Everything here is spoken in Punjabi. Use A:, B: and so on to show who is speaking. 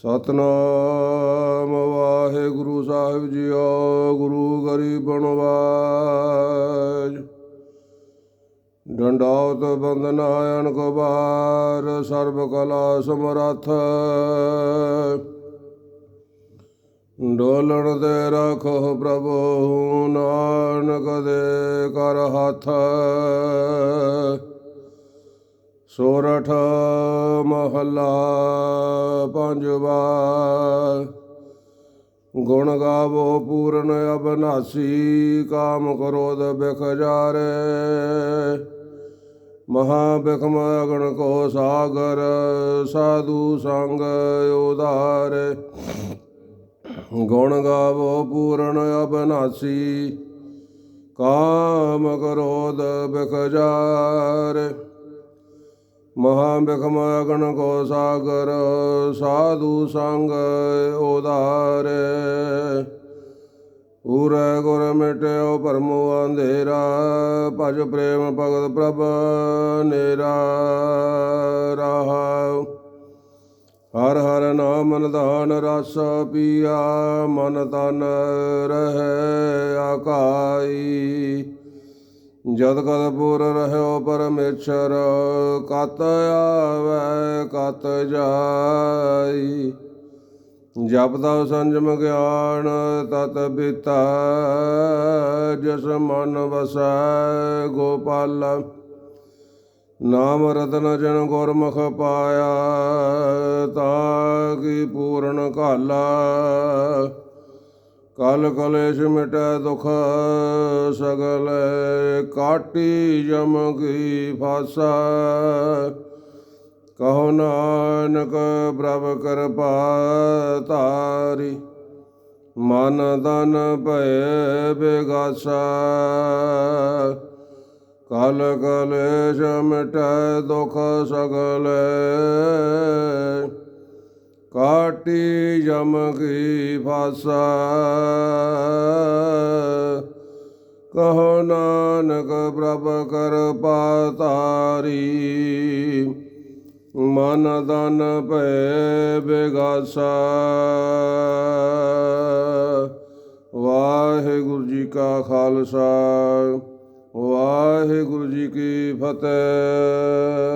A: ਸਤਨਾਮ ਵਾਹਿਗੁਰੂ ਸਾਹਿਬ ਜੀਓ, ਗੁਰੂ ਗਰੀਬਨ ਵਾਜ ਡੰਡਾਉਤ ਬੰਦਨਾ ਅਨਕ ਬਾਰ ਸਰਬ ਕਲਾ ਸਮਰੱਥ। ਡੋਲਣ ਦੇ ਰਖੋ ਪ੍ਰਭੂ, ਨਾਨਕ ਦੇ ਕਰ ਹੱਥ। ਸੋਰਠ ਮਹੱਲਾ ਪੰਜਵਾ ਗੁਣ ਗਾਵੋ ਪੂਰਨ ਅਬਨਾਸੀ, ਕਾਮ ਕ੍ਰੋਧ ਬਿਖ ਜਾਰੇ। ਮਹਾ ਬਿਖਮ ਅਗਣ ਕੋ ਸਾਗਰ, ਸਾਧੂ ਸੰਗ ਉਦਾਰੇ ਗੁਣ ਗਾਵੋ ਪੂਰਨ ਅਬਨਾਸੀ, ਕਾਮ ਕ੍ਰੋਧ ਬਿਖ ਜਾਰੇ। ਮਹਾ ਬਿਖਮ ਅਗਣ ਕੋ ਸਾਗਰ, ਸਾਧੂ ਸੰਗ ਉਦਾਰ ਉਰੇ ਗੁਰ ਮਿਟਿਓ ਪਰਮੋ ਅੰਧੇਰਾ, ਭਜ ਪ੍ਰੇਮ ਭਗਤ ਪ੍ਰਭ ਨੇਰਾ। ਰਹਾਉ ਹਰ ਹਰ ਨਾਮ ਨਿਧਾਨ ਰਸ ਪੀਆ, ਮਨ ਤਨ ਰਹਿ ਆਕਾਈ। ਜਦ ਕਦਪੁਰ ਰਹਿਓ ਪਰਮੇਸ਼ਰ, ਕਤ ਆਵੈ, ਕਤ ਜਾਈ। ਜਪਦਾ ਸੰਜਮ ਗਿਆਨ, ਤਤ ਬਿਤਾ, ਜਸ ਮਨ ਵਸੈ ਗੋਪਾਲ। ਨਾਮ ਰਤਨ ਜਨ ਗੁਰਮੁਖ ਪਾਇਆ, ਤਾਂ ਕੀ ਪੂਰਨ ਕਾਲਾ ਕਲ ਕਲੇਸ਼ ਮਿਟੈ ਦੁਖ, ਸਗਲ ਕਾਟੀ ਜਮ ਕੀ ਫਾਸਾ। ਕਹੋ ਨਾਨਕ ਪ੍ਰਭ ਕਿਰਪਾ ਧਾਰੀ, ਮਨ ਦਨ ਭਏ ਬਿਗਾਸਾ। ਕਲ ਕਲੇਸ਼ ਮਿਟੈ ਦੁਖ ਸਗਲ। ਕਾਟੀ ਜਮ ਕੀ ਫਾਸਾ। ਕਹੋ ਨਾਨਕ ਪ੍ਰਭ ਕਿਰਪਾ ਤਾਰੀ ਮਨ ਦਨ ਭੈ ਬਿਗਾਸਾ। ਵਾਹਿਗੁਰੂ ਜੀ ਕਾ ਖਾਲਸਾ। ਵਾਹਿਗੁਰੂ ਜੀ ਕੀ ਫਤਿਹ।